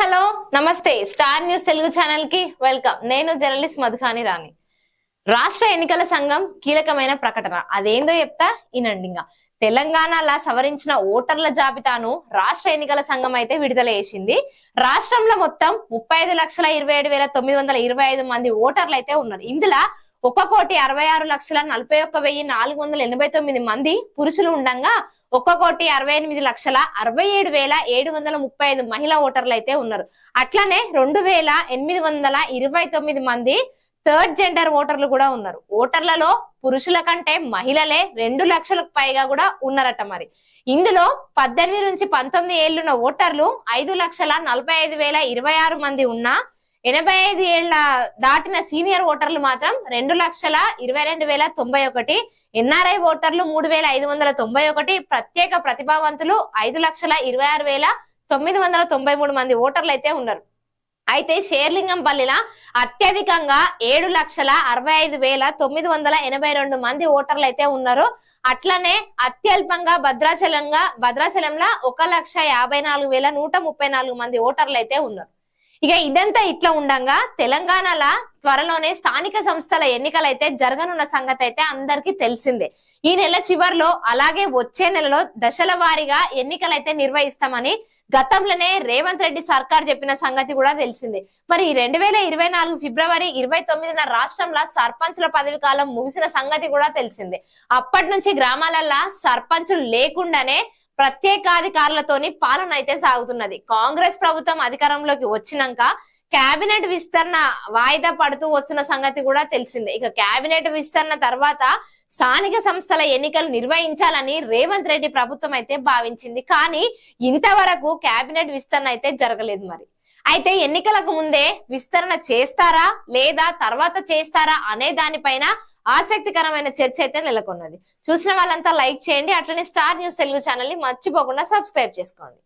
Hello నమస్తే. Star News Telugu ఛానల్కి welcome. నేను జర్నలిస్ట్ మధుఖాని రాణి. రాష్ట్ర ఎన్నికల సంఘం కీలకమైన ప్రకటన. అదేందో చెప్తా? ఇనండి తెలంగాణలా సవరించిన ఓటర్ల జాబితాను రాష్ట్ర ఎన్నికల సంఘం అయితే విడుదల చేసింది. రాష్ట్రంలో మొత్తం ముప్పై ఐదు లక్షల ఇరవై ఏడు వేల తొమ్మిది వందల ఇరవై ఐదు మంది ఓటర్లు అయితే ఉన్నారు. ఇందులో ఒక కోటి అరవై ఆరు లక్షల నలభై ఒక్క వెయ్యి నాలుగు వందల ఎనభై తొమ్మిది మంది పురుషులు ఉండగా ఒక కోటి అరవై ఎనిమిది లక్షల అరవై ఏడు వేల ఏడు వందల ముప్పై ఐదు మహిళా ఓటర్లు అయితే ఉన్నారు. అట్లానే రెండు వేల ఎనిమిది వందల ఇరవై తొమ్మిది మంది థర్డ్ జెండర్ ఓటర్లు కూడా ఉన్నారు. ఓటర్లలో పురుషుల కంటే మహిళలే రెండు లక్షలకు పైగా కూడా ఉన్నారట మరి. ఇందులో పద్దెనిమిది నుంచి పంతొమ్మిది ఏళ్ళున్న ఓటర్లు ఐదు లక్షల నలభై ఐదు వేల ఇరవై ఆరు మంది ఉన్నా ఎనభై ఐదు ఏళ్ళ దాటిన సీనియర్ ఓటర్లు మాత్రం రెండు లక్షల ఇరవై రెండు వేల తొంభై ఒకటి ఎన్ఆర్ఐ ఓటర్లు మూడు వేల ఐదు వందల తొంభై ఒకటి ప్రత్యేక ప్రతిభావంతులు ఐదు లక్షల ఇరవై ఆరు వేల తొమ్మిది వందల తొంభై మూడు మంది ఓటర్లు అయితే ఉన్నారు. అయితే షేర్లింగంపల్లిల అత్యధికంగా ఏడు లక్షల అరవై ఐదు వేల తొమ్మిది వందల ఎనభై రెండు మంది ఓటర్లు అయితే ఉన్నారు. అట్లనే అత్యల్పంగా భద్రాచలంగా భద్రాచలంలో ఒక లక్ష యాభై నాలుగు వేల నూట ముప్పై నాలుగు మంది ఓటర్లు అయితే ఉన్నారు. ఇక ఇదంతా ఇట్లా ఉండగా తెలంగాణల త్వరలోనే స్థానిక సంస్థల ఎన్నికలైతే జరగనున్న సంగతి అయితే అందరికీ తెలిసిందే. ఈ నెల చివర్లో అలాగే వచ్చే నెలలో దశల వారీగా ఎన్నికలైతే నిర్వహిస్తామని గతంలోనే రేవంత్ రెడ్డి సర్కార్ చెప్పిన సంగతి కూడా తెలిసిందే. మరి రెండు వేల ఇరవై నాలుగు ఫిబ్రవరి ఇరవై తొమ్మిదిన రాష్ట్రంలో సర్పంచుల పదవి కాలం ముగిసిన సంగతి కూడా తెలిసిందే. అప్పటి నుంచి గ్రామాలల్లో సర్పంచులు లేకుండానే ప్రత్యేకాధికారులతోని పాలన అయితే సాగుతున్నది. కాంగ్రెస్ ప్రభుత్వం అధికారంలోకి వచ్చినాక కేబినెట్ విస్తరణ వాయిదా పడుతూ వస్తున్న సంగతి కూడా తెలిసిందే. ఇక కేబినెట్ విస్తరణ తర్వాత స్థానిక సంస్థల ఎన్నికలు నిర్వహించాలని రేవంత్ రెడ్డి ప్రభుత్వం అయితే భావించింది. కానీ ఇంతవరకు కేబినెట్ విస్తరణ అయితే జరగలేదు మరి. అయితే ఎన్నికలకు ముందే విస్తరణ చేస్తారా లేదా తర్వాత చేస్తారా అనే దానిపైన ఆసక్తికరమైన చర్చ అయితే నెలకొన్నది. చూసిన వాళ్ళంతా లైక్ చేయండి అట్లనే స్టార్ న్యూస్ తెలుగు ఛానల్ని మర్చిపోకుండా సబ్స్క్రైబ్ చేసుకోండి.